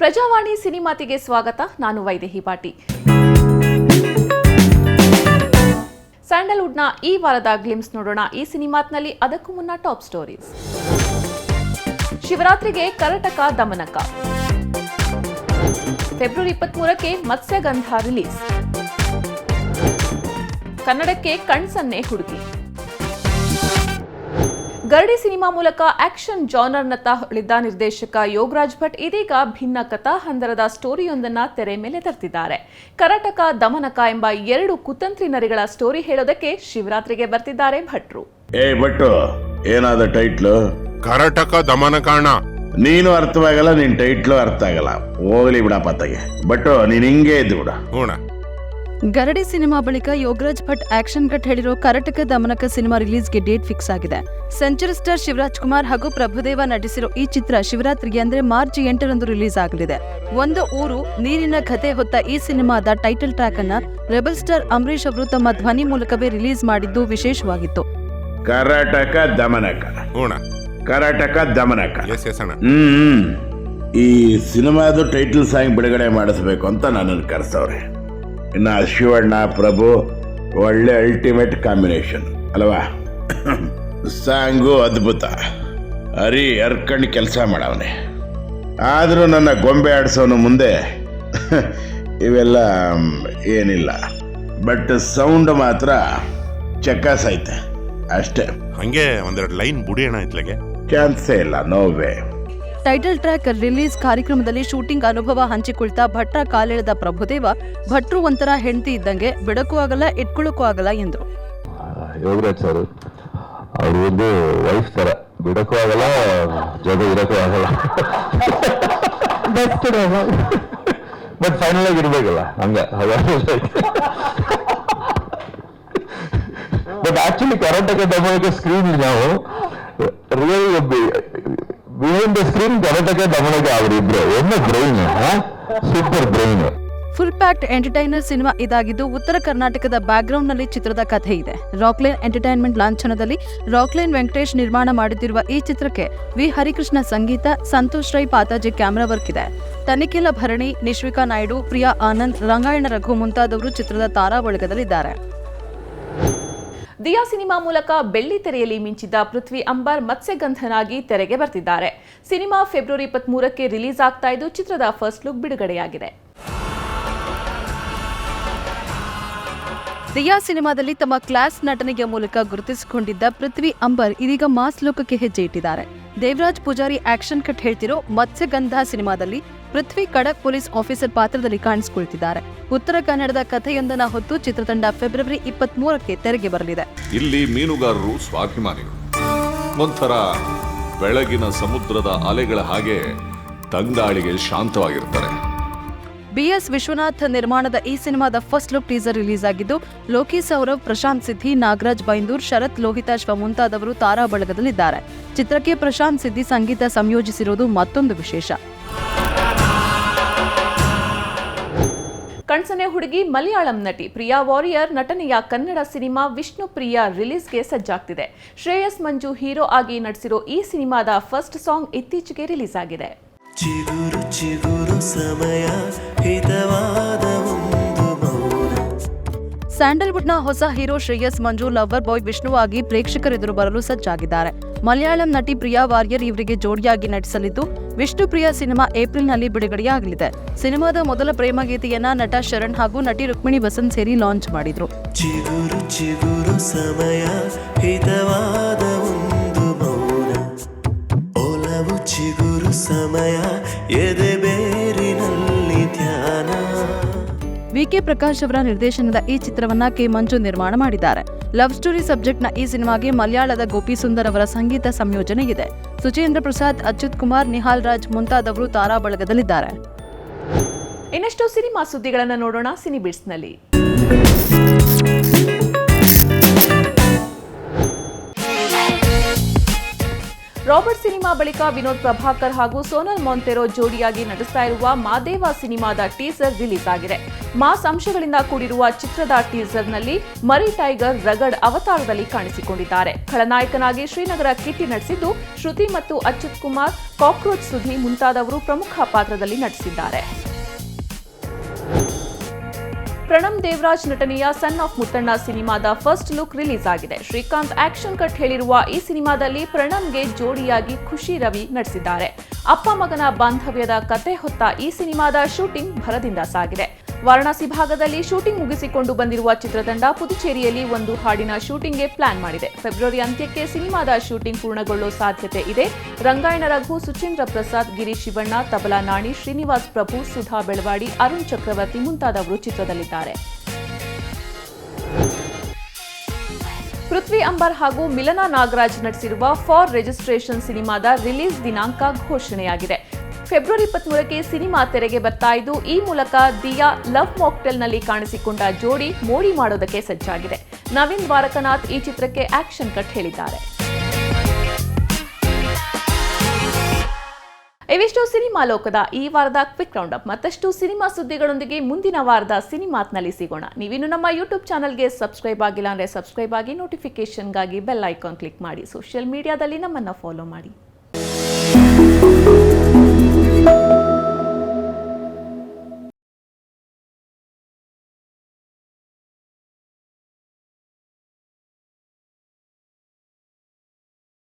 ಪ್ರಜಾವಾಣಿ ಸಿನಿಮಾತಿಗೆ ಸ್ವಾಗತ, ನಾನು ವೈದೇಹಿ ಪಾಟಿ ಸ್ಯಾಂಡಲ್ವುಡ್ನ ಈ ವಾರದ ಗ್ಲಿಮ್ಸ್ ನೋಡೋಣ. ಈ ಸಿನಿಮಾತ್ನಲ್ಲಿ ಅದಕ್ಕೂ ಮುನ್ನ ಟಾಪ್ ಸ್ಟೋರೀಸ್. ಶಿವರಾತ್ರಿಗೆ ಕರಟಕ ದಮನಕ. ಫೆಬ್ರವರಿ ಇಪ್ಪತ್ಮೂರಕ್ಕೆ ಮತ್ಸ್ಯಗಂಧ ರಿಲೀಸ್. ಕನ್ನಡಕ್ಕೆ ಕಣ್ಸನ್ನೇ ಹುಡುಗಿ. ಗರಡಿ ಸಿನಿಮಾ ಮೂಲಕ ಆಕ್ಷನ್ ಜಾನರ್ನತ್ತ ಹೊಳಿದ್ದ ನಿರ್ದೇಶಕ ಯೋಗರಾಜ್ ಭಟ್ ಇದೀಗ ಭಿನ್ನ ಕಥಾ ಹಂದರದ ಸ್ಟೋರಿಯೊಂದನ್ನು ತೆರೆ ಮೇಲೆ ತರ್ತಿದ್ದಾರೆ. ಕರಟಕ ದಮನಕ ಎಂಬ ಎರಡು ಕುತಂತ್ರಿ ನರಿಗಳ ಸ್ಟೋರಿ ಹೇಳೋದಕ್ಕೆ ಶಿವರಾತ್ರಿಗೆ ಬರ್ತಿದ್ದಾರೆ ಭಟ್ರು. ಏ ಭಟು ಏನಾದ ಟೈಟ್ಲು? ಕರಟಕ ದಮನಕಾಣ ನೀನು ಅರ್ಥವಾಗಲ್ಲ ನಿನ್ ಟೈಟ್ಲು ಅರ್ಥ ಆಗಲ್ಲ ಹೋಗ್ಲಿ ಬಿಡಪ್ಪ ತಗೆ ಬಟ್ ನೀನ್ ಹಿಂಗೆ ಇದ್ದು ಬಿಡ ಹೂಣ. ಗರಡಿ ಸಿನಿಮಾ ಬಳಿಕ ಯೋಗರಾಜ್ ಭಟ್ ಆಕ್ಷನ್ ಕಟ್ ಹೇಳಿರೋ ಕರಟಕ ದಮನಕ ಸಿನಿಮಾ ರಿಲೀಸ್ಗೆ ಡೇಟ್ ಫಿಕ್ಸ್ ಆಗಿದೆ. ಸೆಂಚುರಿ ಸ್ಟಾರ್ ಶಿವರಾಜ್ ಕುಮಾರ್ ಹಾಗೂ ಪ್ರಭುದೇವ ನಟಿಸಿರೋ ಈ ಚಿತ್ರ ಶಿವರಾತ್ರಿಗೆ ಅಂದ್ರೆ ಮಾರ್ಚ್ ಎಂಟರಂದು ರಿಲೀಸ್ ಆಗಲಿದೆ. ಒಂದು ಊರು ನೀರಿನ ಕಥೆ ಹೊತ್ತ ಈ ಸಿನಿಮಾದ ಟೈಟಲ್ ಟ್ರ್ಯಾಕ್ ಅನ್ನ ರೆಬಲ್ ಸ್ಟಾರ್ ಅಂಬರೀಶ್ ಅವರು ತಮ್ಮ ಧ್ವನಿ ಮೂಲಕವೇ ರಿಲೀಸ್ ಮಾಡಿದ್ದು ವಿಶೇಷವಾಗಿತ್ತು. ಕರ್ನಾಟಕ ದಮನಕ. ಕರಟಕ ಕರ್ನಾಟಕ ದಮನಕ. ಎಸ್ ಎಸ್ ಅಣ್ಣ. ಹ್ಮ್. ಈ ಸಿನಿಮಾದ ಟೈಟಲ್ ಸಾಂಗ್ ಬಿಡುಗಡೆ ಮಾಡಿಸ್ಬೇಕು ಅಂತ ನನ್ನನ್ನು ಕರೆಸವ್ರೆ. ಇನ್ನು ಶಿವಣ್ಣ ಪ್ರಭು ಒಳ್ಳೆ ಅಲ್ಟಿಮೇಟ್ ಕಾಂಬಿನೇಷನ್ ಅಲ್ವಾ? ಸಾಂಗು ಅದ್ಭುತ. ಹರಿ ಹರ್ಕಂಡು ಕೆಲಸ ಮಾಡವನೆ. ಆದರೂ ನನ್ನ ಗೊಂಬೆ ಆಡಿಸೋನು ಮುಂದೆ ಇವೆಲ್ಲ ಏನಿಲ್ಲ. ಬಟ್ ಸೌಂಡ್ ಮಾತ್ರ ಚಕ್ಕಾಸ್ ಐತೆ. ಅಷ್ಟೇ. ಹಂಗೆ ಒಂದೆರಡು ಲೈನ್ ಬುಡಿ ಅಣ್ಣ ಇತ್ಲಾಗೆ ಚಾನ್ಸೇ ಇಲ್ಲ no way title track release ಕಾರ್ಯಕ್ರಮದಲ್ಲಿ ಶೂಟಿಂಗ್ ಅನುಭವ ಹಂಚಿಕೊಳ್ತಾ ಭಟ್ರ ಕಾಲೆಳೆದ ಪ್ರಭುದೇವ ಭಟ್ರು ಒಂಥರ ಹೆಂಡತಿ ಇದ್ದಂಗೆ ಬಿಡಕ್ಕೂ ಆಗಲ್ಲ ಇಟ್ಕೊಳ್ಳೋಕ್ಕೂ ಆಗಲ್ಲ ಎಂದ್ರು. ಯೋಗರಾಜ್ ಸರ್ ಅವರು ಒಂದು ವೈಫ್ ತರ ಬಿಡಕ್ಕೂ ಆಗಲ್ಲ ಜೊತೆ ಇರಕ್ಕೂ ಆಗಲ್ಲ. ಬಟ್ ಫೈನಲ್ ಆಗಿ ಇರ್ಬೇಕಲ್ಲ ಹಂಗ. ಬಟ್ ಆಕ್ಚುಲಿ ಕರ್ನಾಟಕ ಡಬ್ಬಕ್ಕೆ ಸ್ಕ್ರೀನ್ ನಾವು real full packed entertainer cinema ಇದಾಗಿದ್ದು ಉತ್ತರ ಕರ್ನಾಟಕದ ಬ್ಯಾಕ್ಗ್ರೌಂಡ್ನಲ್ಲಿ ಚಿತ್ರದ ಕಥೆ ಇದೆ. ರಾಕ್ಲೈನ್ ಎಂಟರ್ಟೈನ್ಮೆಂಟ್ ಲಾಂಛನದಲ್ಲಿ ರಾಕ್ಲೈನ್ ವೆಂಕಟೇಶ್ ನಿರ್ಮಾಣ ಮಾಡುತ್ತಿರುವ ಈ ಚಿತ್ರಕ್ಕೆ ವಿ. ಹರಿಕೃಷ್ಣ ಸಂಗೀತ, ಸಂತೋಷ್ ರೈ ಪಾತಾಜಿ ಕ್ಯಾಮೆರಾ ವರ್ಕ್ ಇದೆ. ತನಿಖಿಲ ಭರಣಿ, ನಿಶ್ವಿಕಾ ನಾಯ್ಡು, ಪ್ರಿಯಾ ಆನಂದ್, ರಂಗಾಯಣ ರಘು ಮುಂತಾದವರು ಚಿತ್ರದ ತಾರಾ ಬಳಗದಲ್ಲಿದ್ದಾರೆ ದಿಯಾ ಸಿನಿಮಾ ಮೂಲಕ ಬೆಳ್ಳಿ ತೆರೆಯಲ್ಲಿ ಮಿಂಚಿದ್ದ ಪೃಥ್ವಿ ಅಂಬರ್ ಮತ್ಸ್ಯಗಂಧನಾಗಿ ತೆರೆಗೆ ಬರ್ತಿದ್ದಾರೆ. ಸಿನಿಮಾ ಫೆಬ್ರವರಿ ಇಪ್ಪತ್ಮೂರಕ್ಕೆ ರಿಲೀಸ್ ಆಗ್ತಾ ಇದ್ದು, ಚಿತ್ರದ ಫಸ್ಟ್ ಲುಕ್ ಬಿಡುಗಡೆಯಾಗಿದೆ. ದಿಯಾ ಸಿನಿಮಾದಲ್ಲಿ ತಮ್ಮ ಕ್ಲಾಸ್ ನಟನೆಯ ಮೂಲಕ ಗುರುತಿಸಿಕೊಂಡಿದ್ದ ಪೃಥ್ವಿ ಅಂಬರ್ ಇದೀಗ ಮಾಸ್ ಲೋಕಕ್ಕೆ ಹೆಜ್ಜೆ ಇಟ್ಟಿದ್ದಾರೆ. ದೇವರಾಜ್ ಪೂಜಾರಿ ಆಕ್ಷನ್ ಕಟ್ ಹೇಳ್ತಿರೋ ಮತ್ಸ್ಯಗಂಧ ಸಿನಿಮಾದಲ್ಲಿ ಪೃಥ್ವಿ ಖಡಕ್ ಪೊಲೀಸ್ ಆಫೀಸರ್ ಪಾತ್ರದಲ್ಲಿ ಕಾಣಿಸಿಕೊಳ್ತಿದ್ದಾರೆ. ಉತ್ತರ ಕನ್ನಡದ ಕಥೆಯೊಂದನ್ನ ಹೊತ್ತು ಚಿತ್ರತಂಡ ಫೆಬ್ರವರಿ ಇಪ್ಪತ್ತ್ ಮೂರಕ್ಕೆ ತೆರೆಗೆ ಬರಲಿದೆ. ಇಲ್ಲಿ ಮೀನುಗಾರರು ಸ್ವಾಭಿಮಾನಿಗಳು. ಒಂಥರ ಬೆಳಗಿನ ಸಮುದ್ರದ ಅಲೆಗಳ ಹಾಗೆ ತಂಗಾಳಿಗೆ ಶಾಂತವಾಗಿರ್ತಾರೆ. ಬಿಎಸ್ ವಿಶ್ವನಾಥ್ ನಿರ್ಮಾಣದ ಈ ಸಿನಿಮಾದ ಫಸ್ಟ್ ಲುಕ್ ಟೀಸರ್ ರಿಲೀಸ್ ಆಗಿದ್ದು ಲೋಕಿ ಸೌರವ್ ಪ್ರಶಾಂತ್ ಸಿದ್ಧಿ ನಾಗರಾಜ್ ಬೈಂದೂರ್ ಶರತ್ ಲೋಹಿತಾಶ್ವ ಮುಂತಾದವರು ತಾರಾ ಬಳಗದಲ್ಲಿದ್ದಾರೆ ಚಿತ್ರಕ್ಕೆ ಪ್ರಶಾಂತ್ ಸಿದ್ಧಿ ಸಂಗೀತ ಸಂಯೋಜಿಸಿರುವುದು ಮತ್ತೊಂದು ವಿಶೇಷ. ಕಣ್ಸನೆ ಹುಡುಗಿ ಮಲಯಾಳಂ ನಟಿ ಪ್ರಿಯಾ ವಾರಿಯರ್ ನಟನೆಯ ಕನ್ನಡ ಸಿನಿಮಾ ವಿಷ್ಣು ಪ್ರಿಯ ರಿಲೀಸ್ಗೆ ಸಜ್ಜಾಗ್ತಿದೆ. ಶ್ರೇಯಸ್ ಮಂಜು ಹೀರೋ ಆಗಿ ನಟಿಸಿರೋ ಈ ಸಿನಿಮಾದ ಫಸ್ಟ್ ಸಾಂಗ್ ಇತ್ತೀಚೆಗೆ ರಿಲೀಸ್ ಆಗಿದೆ ಚಿಗುರು ಚಿಗುರು ಸಮಯ ಹಿತವಾದ ಸ್ಯಾಂಡಲ್ವುಡ್ನ ಹೊಸ hero Shreyas Manju lover boy ವಿಷ್ಣುವಾಗಿ ಪ್ರೇಕ್ಷಕರೆದುರು ಬರಲು ಸಜ್ಜಾಗಿದ್ದಾರೆ. ಮಲಯಾಳಂ ನಟಿ ಪ್ರಿಯಾ ವಾರಿಯರ್ ಇವರಿಗೆ ಜೋಡಿಯಾಗಿ ನಟಿಸಲಿದ್ದು ವಿಷ್ಣು ಪ್ರಿಯಾ ಸಿನಿಮಾ ಏಪ್ರಿಲ್ನಲ್ಲಿ ಬಿಡುಗಡೆಯಾಗಲಿದೆ. ಸಿನಿಮಾದ ಮೊದಲ ಪ್ರೇಮ ಗೀತೆಯನ್ನ ನಟ ಶರಣ್ ಹಾಗೂ ನಟಿ ರುಕ್ಮಿಣಿ ವಸಂತ್ ಸೇರಿ ಲಾಂಚ್ ಮಾಡಿದ್ರು. ವಿಕೆ ಪ್ರಕಾಶ್ ಅವರ ನಿರ್ದೇಶನದ ಈ ಚಿತ್ರವನ್ನ ಕೆ ಮಂಜು ನಿರ್ಮಾಣ ಮಾಡಿದ್ದಾರೆ. ಲವ್ ಸ್ಟೋರಿ ಸಬ್ಜೆಕ್ಟ್ನ ಈ ಸಿನಿಮಾಗೆ ಮಲಯಾಳದ ಗೋಪಿ ಸುಂದರ್ ಅವರ ಸಂಗೀತ ಸಂಯೋಜನೆ ಇದೆ. ಸುಚೇಂದ್ರ ಪ್ರಸಾದ್, ಅಚ್ಯುತ್ ಕುಮಾರ್, ನಿಹಾಲ್ ರಾಜ್ ಮುಂತಾದವರು ತಾರಾ ಬಳಗದಲ್ಲಿದ್ದಾರೆ ಇನ್ನಷ್ಟು ಸಿನಿಮಾ ಸುದ್ದಿಗಳನ್ನು ನೋಡೋಣ ಸಿನಿ ರಾಬರ್ಟ್ ಸಿನಿಮಾ ಬಳಿಕ ವಿನೋದ್ ಪ್ರಭಾಕರ್ ಹಾಗೂ ಸೋನಲ್ ಮೊಂತೆರೋ ಜೋಡಿಯಾಗಿ ನಟಿಸ್ತಾ ಇರುವ ಮಾದೇವ ಸಿನಿಮಾದ ಟೀಸರ್ ರಿಲೀಸ್ ಆಗಿದೆ. ಮಾಸ್ ಅಂಶಗಳಿಂದ ಕೂಡಿರುವ ಚಿತ್ರದ ಟೀಸರ್ನಲ್ಲಿ ಮರಿ ಟೈಗರ್ ರಗಡ್ ಅವತಾರದಲ್ಲಿ ಕಾಣಿಸಿಕೊಂಡಿದ್ದಾರೆ. ಖಳನಾಯಕನಾಗಿ ಶ್ರೀನಗರ ಕಿಟ್ಟಿ ನಟಿಸಿದ್ದು ಶ್ರುತಿ ಮತ್ತು ಅಚ್ಯುತ್ ಕುಮಾರ್, ಕಾಕ್ರೋಚ್ ಸುಧಿ ಮುಂತಾದವರು ಪ್ರಮುಖ ಪಾತ್ರದಲ್ಲಿ ನಟಿಸಿದ್ದಾರೆ. ಪ್ರಣಮ್ ದೇವರಾಜ್ ನಟನೆಯ ಸನ್ ಆಫ್ ಮುತ್ತಣ್ಣ ಸಿನಿಮಾದ ಫಸ್ಟ್ ಲುಕ್ ರಿಲೀಸ್ ಆಗಿದೆ. ಶ್ರೀಕಾಂತ್ ಆಕ್ಷನ್ ಕಟ್ ಹೇಳಿರುವ ಈ ಸಿನಿಮಾದಲ್ಲಿ ಪ್ರಣಮ್ಗೆ ಜೋಡಿಯಾಗಿ ಖುಷಿ ರವಿ ನಟಿಸಿದ್ದಾರೆ. ಅಪ್ಪ ಮಗನ ಬಾಂಧವ್ಯದ ಕತೆ ಹೊತ್ತ ಈ ಸಿನಿಮಾದ ಶೂಟಿಂಗ್ ಭರದಿಂದ ಸಾಗಿದೆ. ವಾರಣಾಸಿ ಭಾಗದಲ್ಲಿ ಶೂಟಿಂಗ್ ಮುಗಿಸಿಕೊಂಡು ಬಂದಿರುವ ಚಿತ್ರತಂಡ ಪುದುಚೇರಿಯಲ್ಲಿ ಒಂದು ಹಾಡಿನ ಶೂಟಿಂಗ್ಗೆ ಪ್ಲಾನ್ ಮಾಡಿದೆ. ಫೆಬ್ರವರಿ ಅಂತ್ಯಕ್ಕೆ ಸಿನಿಮಾದ ಶೂಟಿಂಗ್ ಪೂರ್ಣಗೊಳ್ಳೋ ಸಾಧ್ಯತೆ ಇದೆ. ರಂಗಾಯಣ ರಘು ಸುಚೇಂದ್ರ ಪ್ರಸಾದ್, ಗಿರೀಶ್ ಶಿವಣ್ಣ, ತಬಲಾ ನಾಣಿ, ಶ್ರೀನಿವಾಸ್ ಪ್ರಭು, ಸುಧಾ ಬೆಳವಾಡಿ, ಅರುಣ್ ಚಕ್ರವರ್ತಿ ಮುಂತಾದವರು ಚಿತ್ರದಲ್ಲಿದ್ದಾರೆ. ಪೃಥ್ವಿ ಅಂಬರ್ ಹಾಗೂ ಮಿಲನಾ ನಾಗರಾಜ್ ನಟಿಸಿರುವ ಫಾರ್ ರಿಜಿಸ್ಟ್ರೇಷನ್ ಸಿನಿಮಾದ ರಿಲೀಸ್ ದಿನಾಂಕ ಘೋಷಣೆಯಾಗಿದೆ. ಫೆಬ್ರವರಿ ಇಪ್ಪತ್ಮೂರಕ್ಕೆ ಸಿನಿಮಾ ತೆರೆಗೆ ಬರ್ತಾ ಇದ್ದು, ಈ ಮೂಲಕ ದಿಯಾ ಲವ್ ಮಾಕ್ಟೆಲ್ನಲ್ಲಿ ಕಾಣಿಸಿಕೊಂಡ ಜೋಡಿ ಮೋಡಿ ಮಾಡೋದಕ್ಕೆ ಸಜ್ಜಾಗಿದೆ. ನವೀನ್ ದ್ವಾರಕನಾಥ್ ಈ ಚಿತ್ರಕ್ಕೆ ಆಕ್ಷನ್ ಕಟ್ ಹೇಳಿದ್ದಾರೆ. ಇವಿಷ್ಟು ಸಿನಿಮಾ ಲೋಕದ ಈ ವಾರದ ಕ್ವಿಕ್ ರೌಂಡ್ ಅಪ್ ಮತ್ತಷ್ಟು ಸಿನಿಮಾ ಸುದ್ದಿಗಳೊಂದಿಗೆ ಮುಂದಿನ ವಾರದ ಸಿನಿಮಾತ್ನಲ್ಲಿ ಸಿಗೋಣ. ನೀವಿನ್ನು ನಮ್ಮ ಯೂಟ್ಯೂಬ್ ಚಾನಲ್ಗೆ ಸಬ್ಸ್ಕ್ರೈಬ್ ಆಗಿಲ್ಲ ಅಂದರೆ ಸಬ್ಸ್ಕ್ರೈಬ್ ಆಗಿ, ನೋಟಿಫಿಕೇಷನ್ಗಾಗಿ ಬೆಲ್ ಐಕಾನ್ ಕ್ಲಿಕ್ ಮಾಡಿ. ಸೋಷಿಯಲ್ ಮೀಡಿಯಾದಲ್ಲಿ ನಮ್ಮನ್ನು ಫಾಲೋ ಮಾಡಿ.